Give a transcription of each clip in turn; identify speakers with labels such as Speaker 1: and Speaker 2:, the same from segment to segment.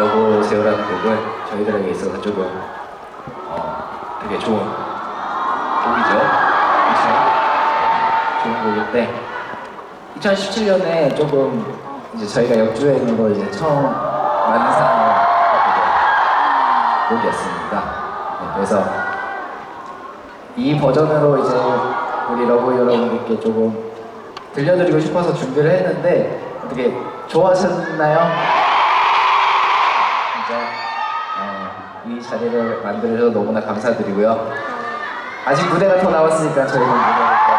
Speaker 1: 여보세요라는 곡은 저희들에게 있어서 조금 어, 되게 좋은 곡이죠. 좋은 곡인데 2017년에 조금 이제 저희가 역주행으로 이제 처음 완성한 곡이었습니다. 네, 그래서 이 버전으로 이제 우리 러브 여러분들께 조금 들려드리고 싶어서 준비를 했는데 어떻게 좋아하셨나요? 어, 이 자리를 만들어서 너무나 감사드리고요. 아직 무대가 더 남았으니까 저희는 무대부터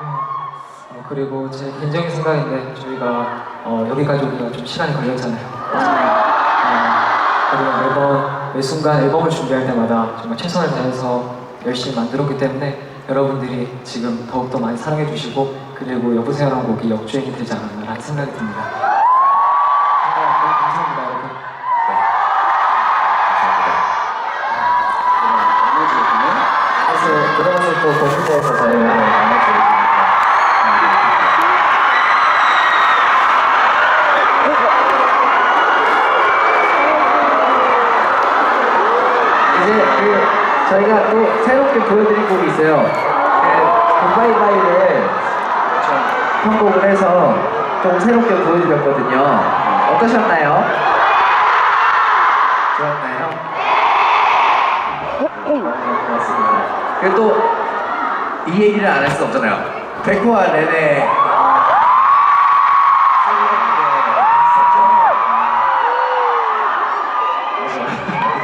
Speaker 2: 어, 그리고 제 개인적인 생각인데 저희가 어, 여기까지 오기가 좀 시간이 걸렸잖아요. 어, 그리고 매번 매 순간 앨범을 준비할 때마다 정말 최선을 다해서 열심히 만들었기 때문에 여러분들이 지금 더욱더 많이 사랑해 주시고 그리고 여보세요라는 곡이 역주행이 되지 않았나라는 생각이 듭니다.
Speaker 1: 이제 그 저희가 또 새롭게 보여드릴 곡이 있어요. 그 굿바이바이를 좀 편곡을 해서 좀 새롭게 보여드렸거든요. 어떠셨나요? 좋았나요? 고맙습니다. 그리고 또 이 얘기를 안 할 수 없잖아요. 백호와 레네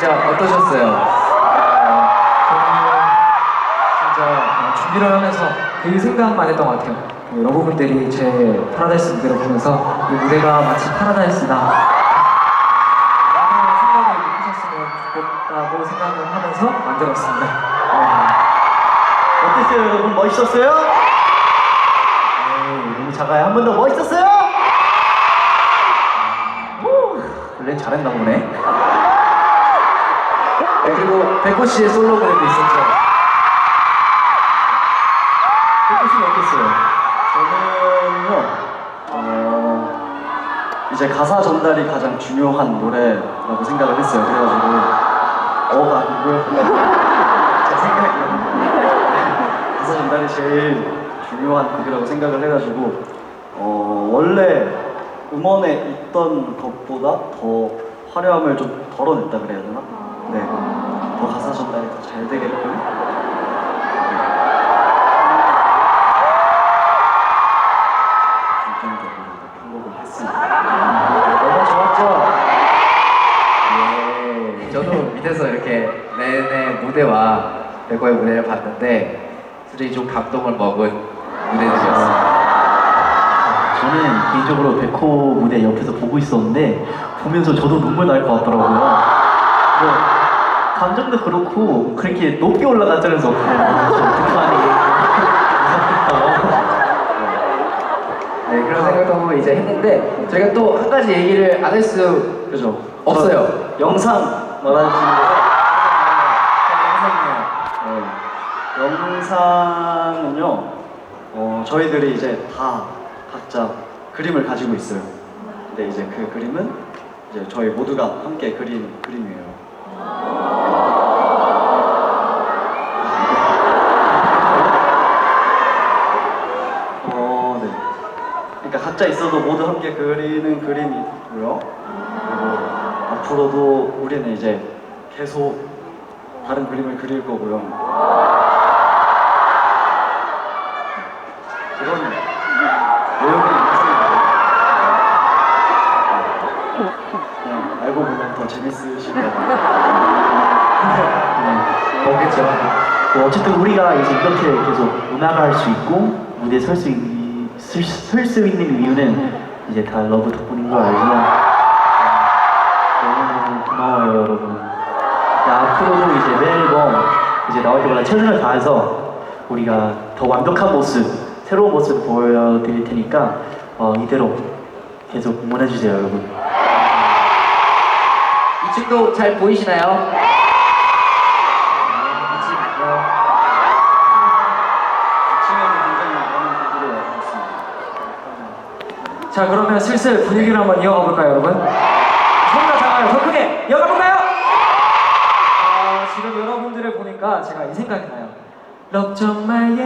Speaker 1: 진짜 어떠셨어요?
Speaker 2: 진짜 어, 준비를 하면서 그 생각만 했던 것 같아요. 그 여러분들이 제 파라다이스 무대를 보면서 이 무대가 마치 파라다이스다. 라는 생각을 느끼셨으면 좋겠다고 생각을 하면서 만들었습니다.
Speaker 3: 어땠어요 여러분 멋있었어요? 네, 너무 작아요 한 번 더 멋있었어요? 오, 원래 잘했나 보네
Speaker 1: 네, 그리고 백호 씨의 솔로 무대도 있었죠.
Speaker 3: 백호 씨는 어땠어요? 저는요 어, 이제 가사 전달이 가장 중요한 노래라고 생각을 했어요 그래가지고 어가 아니고요 제 생각이요 가사 전달이 제일 중요한 곡이라고 생각을 해가지고 어, 원래 음원에 있던 것보다 더 화려함을 좀 덜어냈다 그래야 되나? 네, 더 가사 전달이 더 잘 되게끔 중점적으로 편곡을 했습니다.
Speaker 1: 너무 좋았죠? 예. 저도 밑에서 이렇게 레네 무대와 백호의 무대를 봤는데 솔직히 좀 감동을 먹은 무대들이었어요.
Speaker 3: 저는 개인적으로 백호 무대 옆에서 보고 있었는데 보면서 저도 눈물 날 것 같더라고요. 뭐 감정도 그렇고 그렇게 높게 올라갔자면서 어떡하니 무섭겠다.
Speaker 1: 네, 그런 생각도 하고 이제 했는데 저희가 또 한 가지 얘기를 안 할 수
Speaker 3: 그죠?
Speaker 1: 없어요.
Speaker 3: 저 영상 말하시는 거 네. 영상은요, 어, 저희들이 이제 다 각자 그림을 가지고 있어요. 근데 이제 그 그림은 이제 저희 모두가 함께 그린 그림이에요. 어, 네. 그러니까 각자 있어도 모두 함께 그리는 그림이고요. 앞으로도 우리는 이제 계속 다른 그림을 그릴 거고요. 그런 내용이 있습니다. 그냥 알고 보면 더 재밌으실 거예요.
Speaker 1: 뭐겠죠?
Speaker 4: 뭐 어쨌든 우리가 이제 이렇게 계속 음악할 수 있고 무대에 설 수 설수 있는 이유는 이제 다 러브 덕분인 걸 알지만 너무너무 고마워요 여러분. 네, 앞으로도 이제 매 앨범 이제 나올 때마다 최선을 다해서 우리가 더 완벽한 모습 새로운 모습 보여드릴 테니까 어, 이대로 계속 응원해주세요 여러분.
Speaker 1: 이쪽도 잘 보이시나요?
Speaker 2: 자 그러면 슬슬 분위기를 한번 이어가 볼까요 여러분? 소리가 작아요 더 크게 이어가 볼까요? 아, 지금 여러분들을 보니까 제가 이 생각이 나요 Love 좀 말예